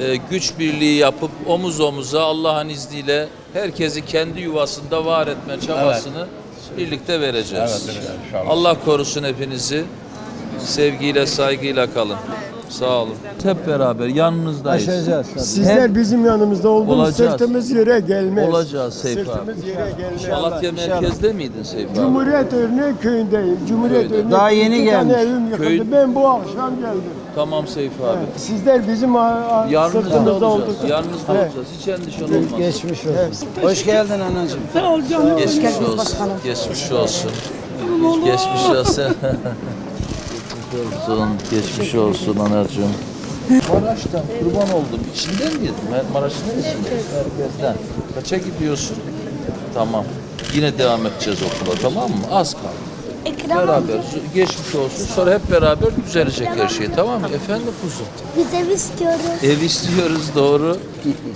e, güç birliği yapıp omuz omuza Allah'ın izniyle herkesi kendi yuvasında var etme çabasını birlikte vereceğiz. Allah korusun hepinizi. Sevgiyle, saygıyla kalın. Sağ olun. Hep beraber yanınızdayız. Aşacağız. Sizler bizim yanımızda. Olacağız. Sırtımız yere gelmez. Olacağız Seyfi abi. Sırtımız yere gelmez. Malatya merkezde miydin Seyfi abi? Cumhuriyet Örnek köyündeyim. Cumhuriyet Köyde. Örnek Daha yeni iki tane gelmiş. evim yıkıldı. Köy- Ben bu akşam geldim. Tamam Seyfi abi. Sizler bizim a- a- Yanınızda sırtımızda olacağız. oldunuz. Yanınızda Evet. olacağız. Hiç endişen olmaz. Geçmiş olsun. Hoş geldin anacığım. Geçmiş olsun. Geçmiş olsun. Geçmiş olsun. Olsun. Geçmiş olsun anacığım. Maraş'tan kurban oldum. İçinden miydin? Mer- Maraş'ın neresindesin? Merkezden. Kaça gidiyorsun? Tamam. Yine devam edeceğiz okula tamam mı? Az kaldı. Ekrem Beraber amca geçmiş olsun. Sonra hep beraber düzelecek her şey tamam mı? Efendim kuzum. biz ev istiyoruz. Ev istiyoruz doğru.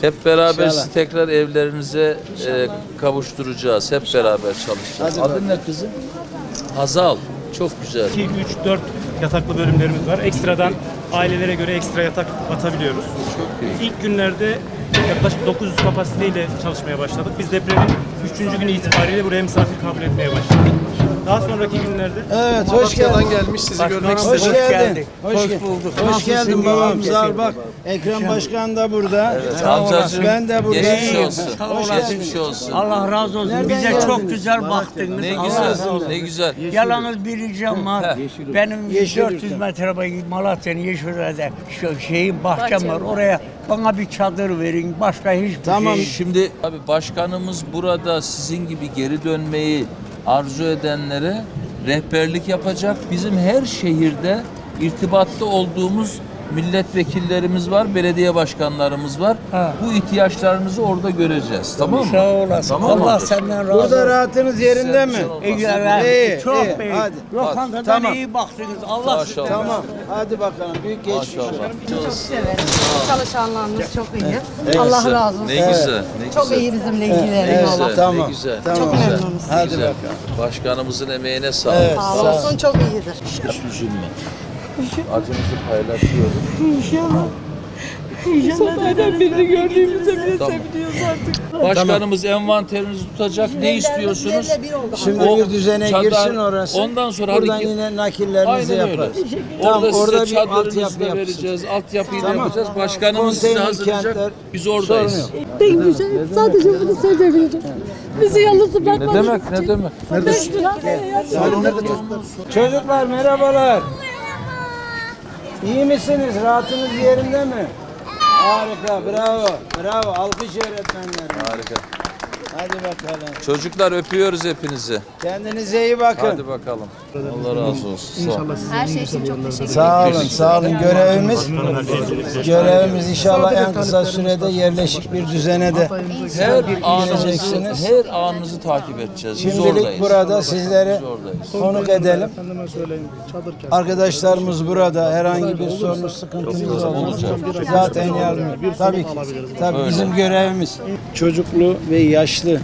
Hep beraber sizi tekrar evlerinize e, kavuşturacağız. Hep beraber çalışacağız. Hadi Adın ne kızım? Hazal. Çok güzel. 2, 3, 4 yataklı bölümlerimiz var. Ekstradan ailelere göre ekstra yatak atabiliyoruz. Çok iyi. İlk günlerde yaklaşık 900 kapasiteyle çalışmaya başladık. Biz depremin 3. günü itibariyle buraya misafir kabul etmeye başladık. Daha sonraki günlerde Evet hoş geldin. gelmiş sizi görmek Hoş istedim. geldin. Hoş, bulduk. Hoş geldin babam. Sağ ol bak. Ekrem Başkan da burada. Amcacığım Ben de buradayım. geçmiş olsun. Hoş Geçmiş olsun. Allah razı olsun. Nereden Bize geldiniz? çok güzel baktınız. Ne Allah güzel. razı olsun. Ne güzel. Yalnız bir ricam var. Benim Yeşilyurt'ta. 400 metre boyu Malatya'nın Yeşilöy'de şu şeyin bahçem var. Oraya bana bir çadır verin. Başka hiçbir Tamam. şey. Şimdi abi başkanımız burada sizin gibi geri dönmeyi arzu edenlere rehberlik yapacak. Bizim her şehirde irtibatta olduğumuz milletvekillerimiz var, belediye başkanlarımız var. Ha. Bu ihtiyaçlarınızı orada göreceğiz. Tamam mı? Sağ olasın. Tamam mı? Allah senden razı Burada olsun. rahatınız yerinde mi? İyi, İyi, evet. çok iyi. iyi. Hadi. Lokantadan Tamam. iyi baktınız. Allah Maşallah. sizden Tamam. Hadi bakalım. Büyük geçmiş olsun. Maşallah. Çalışanlarımız çok iyi. Ne Allah güzel, razı olsun. Ne güzel. Ne Çok güzel. iyi bizimle Ne ilgileri. güzel, Allah. Tamam. ne güzel. Tamam. Çok ne güzel, memnunuz. ne Hadi güzel. bakalım. Başkanımızın emeğine sağlık. Evet. Sağ Sağ ol. olsun çok iyidir. Hiç üzülme. Acımızı paylaşıyoruz. birini gördüğümüzde bile Tamam. Başkanımız envanterinizi tutacak. Ne istiyorsunuz? Şimdi O bir düzene çadar- girsin orası. ondan sonra Buradan hareket- yine Aynen öyle. yaparız. Orada, Tamam, orada size bir çadırınızı altyapı da yapsın. vereceğiz. Altyapıyı da Tamam. yapacağız. Başkanımız size Konteyner hazırlayacak. kentler, Biz oradayız. yok. Bir şey. Sadece bunu söyleyebilirim. Bizi yalnız Ne bırakmadınız. demek ne demek? Çocuklar merhabalar. İyi misiniz? Rahatınız yerinde mi? Harika, bravo, bravo. Alkış öğretmenler. Harika. Hadi bakalım. Çocuklar öpüyoruz hepinizi. Kendinize iyi bakın. Hadi bakalım. Allah razı olsun. Sağ olun. Her şey için çok teşekkür Sağ olun, sağ olun. Görevimiz, görevimiz inşallah en kısa sürede yerleşik bir düzene de Her anınızı, Geleceksiniz. her anınızı takip edeceğiz. Biz Şimdilik oradayız. burada sizlere Biz oradayız. konuk edelim. Arkadaşlarımız burada. Herhangi bir sorunuz, sıkıntınız olursa zaten yardım. Tabii ki. Tabii bizim görevimiz. Çocuklu ve yaşlı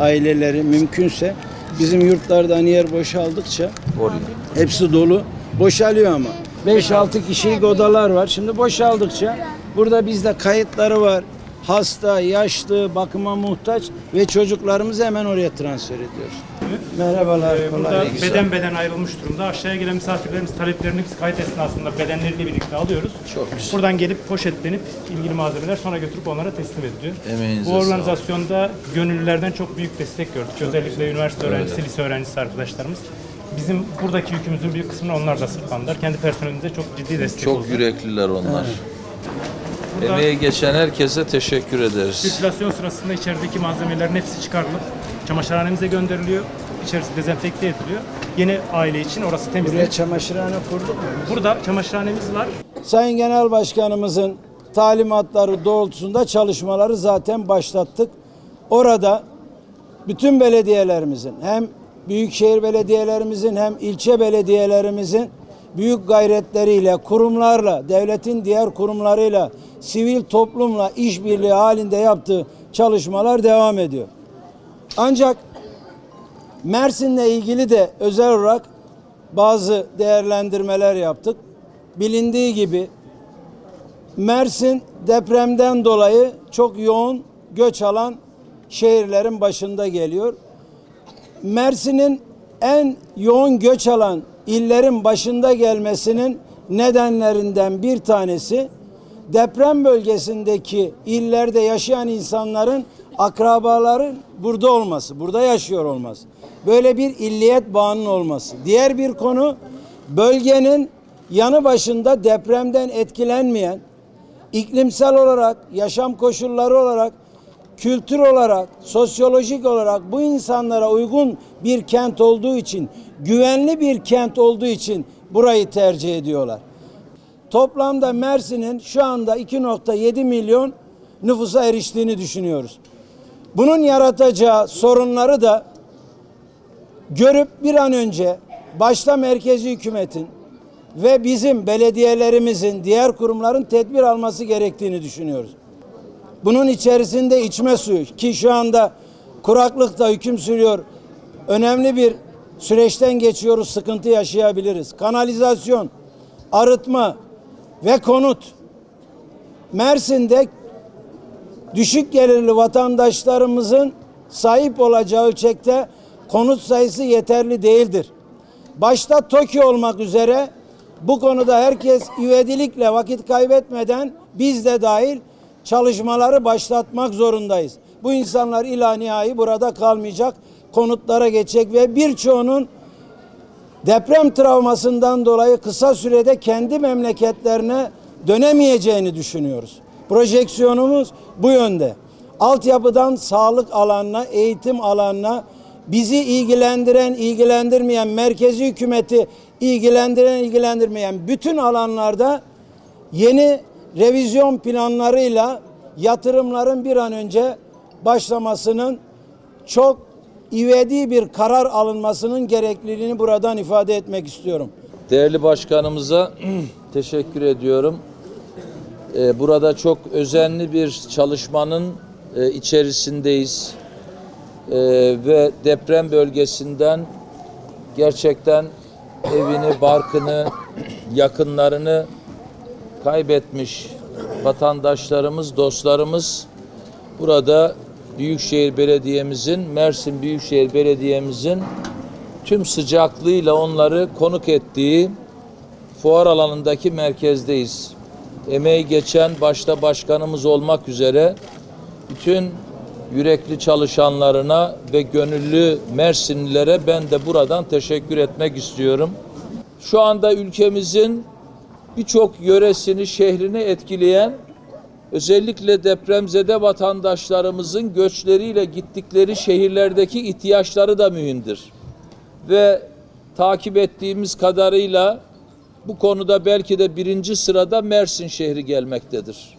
aileleri mümkünse bizim yurtlarda hani yer boşaldıkça Oraya. hepsi dolu. Boşalıyor ama. 5-6 kişilik odalar var. Şimdi boşaldıkça burada bizde kayıtları var. Hasta, yaşlı, bakıma muhtaç ve çocuklarımızı hemen oraya transfer ediyoruz. Merhabalar. e, kolay burada gelsin. beden beden ayrılmış durumda. Aşağıya gelen misafirlerimiz taleplerini biz kayıt esnasında bedenleriyle birlikte alıyoruz. Çok güzel. Buradan gelip poşetlenip ilgili malzemeler sonra götürüp onlara teslim ediliyor. Emeğinize Bu organizasyonda gönüllülerden çok büyük destek gördük. Özellikle üniversite öğrencisi, lise öğrencisi arkadaşlarımız. Bizim buradaki yükümüzün büyük kısmını onlar da sırtlandılar. Kendi personelimize çok ciddi destek oldu. Çok yürekliler onlar. Emeği geçen herkese teşekkür ederiz. Sirkülasyon sırasında içerideki malzemelerin hepsi çıkarılıp çamaşırhanemize gönderiliyor. İçerisi dezenfekte ediliyor. Yeni aile için orası Buraya temizlenip çamaşırhane kurduk mu? Burada çamaşırhanemiz var. Sayın Genel Başkanımızın talimatları doğrultusunda çalışmaları zaten başlattık. Orada bütün belediyelerimizin hem büyükşehir belediyelerimizin hem ilçe belediyelerimizin büyük gayretleriyle, kurumlarla, devletin diğer kurumlarıyla, sivil toplumla işbirliği halinde yaptığı çalışmalar devam ediyor. Ancak Mersin'le ilgili de özel olarak bazı değerlendirmeler yaptık. Bilindiği gibi Mersin depremden dolayı çok yoğun göç alan şehirlerin başında geliyor. Mersin'in en yoğun göç alan illerin başında gelmesinin nedenlerinden bir tanesi deprem bölgesindeki illerde yaşayan insanların akrabaların burada olması, burada yaşıyor olması. Böyle bir illiyet bağının olması. Diğer bir konu bölgenin yanı başında depremden etkilenmeyen, iklimsel olarak, yaşam koşulları olarak, kültür olarak, sosyolojik olarak bu insanlara uygun bir kent olduğu için, güvenli bir kent olduğu için burayı tercih ediyorlar. Toplamda Mersin'in şu anda 2.7 milyon nüfusa eriştiğini düşünüyoruz. Bunun yaratacağı sorunları da görüp bir an önce başta merkezi hükümetin ve bizim belediyelerimizin, diğer kurumların tedbir alması gerektiğini düşünüyoruz. Bunun içerisinde içme suyu ki şu anda kuraklıkta hüküm sürüyor. Önemli bir süreçten geçiyoruz, sıkıntı yaşayabiliriz. Kanalizasyon, arıtma ve konut. Mersin'de düşük gelirli vatandaşlarımızın sahip olacağı ölçekte konut sayısı yeterli değildir. Başta TOKİ olmak üzere bu konuda herkes ivedilikle vakit kaybetmeden biz de dahil çalışmaları başlatmak zorundayız. Bu insanlar ila nihai burada kalmayacak, konutlara geçecek ve birçoğunun deprem travmasından dolayı kısa sürede kendi memleketlerine dönemeyeceğini düşünüyoruz. Projeksiyonumuz bu yönde. Altyapıdan sağlık alanına, eğitim alanına, bizi ilgilendiren, ilgilendirmeyen, merkezi hükümeti ilgilendiren, ilgilendirmeyen bütün alanlarda yeni revizyon planlarıyla yatırımların bir an önce başlamasının çok ivedi bir karar alınmasının gerekliliğini buradan ifade etmek istiyorum. Değerli başkanımıza teşekkür ediyorum. Ee, Burada çok özenli bir çalışmanın e, içerisindeyiz. Ee, Ve deprem bölgesinden gerçekten evini, barkını, yakınlarını kaybetmiş vatandaşlarımız, dostlarımız burada Büyükşehir Belediye'mizin, Mersin Büyükşehir Belediye'mizin tüm sıcaklığıyla onları konuk ettiği fuar alanındaki merkezdeyiz. Emeği geçen başta başkanımız olmak üzere bütün yürekli çalışanlarına ve gönüllü Mersinlilere ben de buradan teşekkür etmek istiyorum. Şu anda ülkemizin birçok yöresini, şehrini etkileyen özellikle depremzede vatandaşlarımızın göçleriyle gittikleri şehirlerdeki ihtiyaçları da mühimdir. Ve takip ettiğimiz kadarıyla bu konuda belki de birinci sırada Mersin şehri gelmektedir.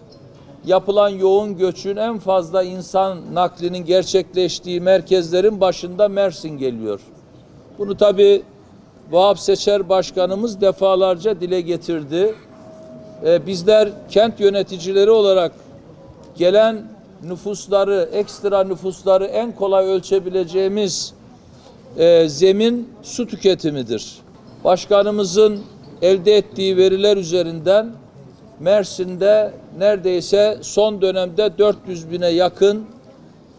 Yapılan yoğun göçün en fazla insan naklinin gerçekleştiği merkezlerin başında Mersin geliyor. Bunu tabi Vahap Seçer Başkanımız defalarca dile getirdi. Ee, bizler kent yöneticileri olarak gelen nüfusları, ekstra nüfusları en kolay ölçebileceğimiz e, zemin su tüketimidir. Başkanımızın elde ettiği veriler üzerinden Mersin'de neredeyse son dönemde 400 bine yakın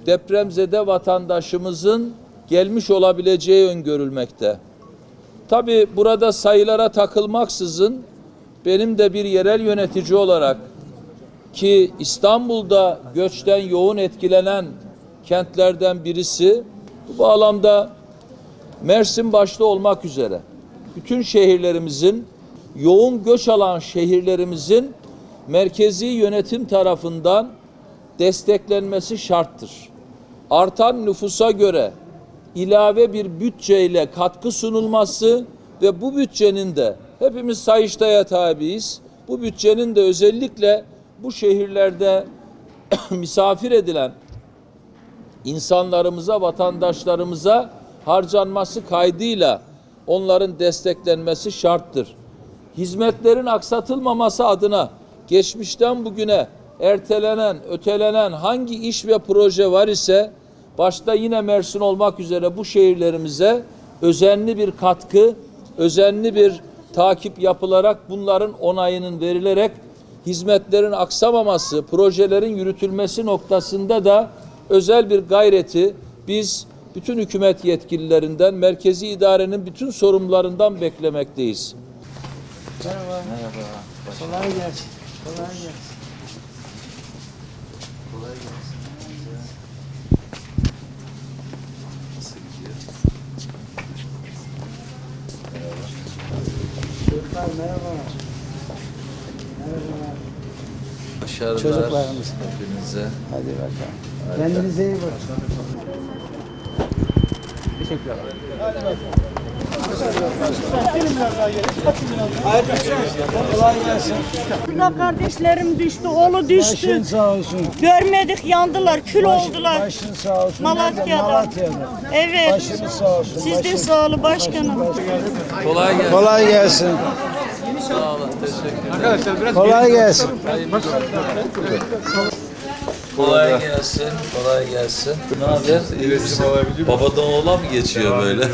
depremzede vatandaşımızın gelmiş olabileceği öngörülmekte. Tabi burada sayılara takılmaksızın benim de bir yerel yönetici olarak ki İstanbul'da göçten yoğun etkilenen kentlerden birisi bu bağlamda Mersin başta olmak üzere bütün şehirlerimizin yoğun göç alan şehirlerimizin merkezi yönetim tarafından desteklenmesi şarttır. Artan nüfusa göre ilave bir bütçeyle katkı sunulması ve bu bütçenin de hepimiz Sayıştay'a tabiiz. Bu bütçenin de özellikle bu şehirlerde misafir edilen insanlarımıza, vatandaşlarımıza harcanması kaydıyla onların desteklenmesi şarttır. Hizmetlerin aksatılmaması adına geçmişten bugüne ertelenen, ötelenen hangi iş ve proje var ise başta yine Mersin olmak üzere bu şehirlerimize özenli bir katkı, özenli bir takip yapılarak bunların onayının verilerek hizmetlerin aksamaması, projelerin yürütülmesi noktasında da özel bir gayreti biz bütün hükümet yetkililerinden, merkezi idarenin bütün sorumlularından beklemekteyiz. Kolay gelsin. Kolay gelsin. Çocuklar merhaba. Merhaba. Başarılar Çocuklarımız. hepinize. Hadi bakalım. Kendinize iyi bakın. Olsun. Kolay gelsin. Burada kardeşlerim düştü, oğlu düştü. Başın sağ olsun. Görmedik, yandılar, kül oldular. Başın sağ olsun. Malatya'da. Malatya'da. Evet. Başınız sağ olsun. Siz de Başınız- sağ olun başkanım. Kolay gelsin. Kolay gelsin. Sağ olun. Teşekkür ederim. Kolay gelsin. Kolay gelsin. Kolay gelsin. Ne haber? İyi misin? Babadan oğula mı geçiyor böyle?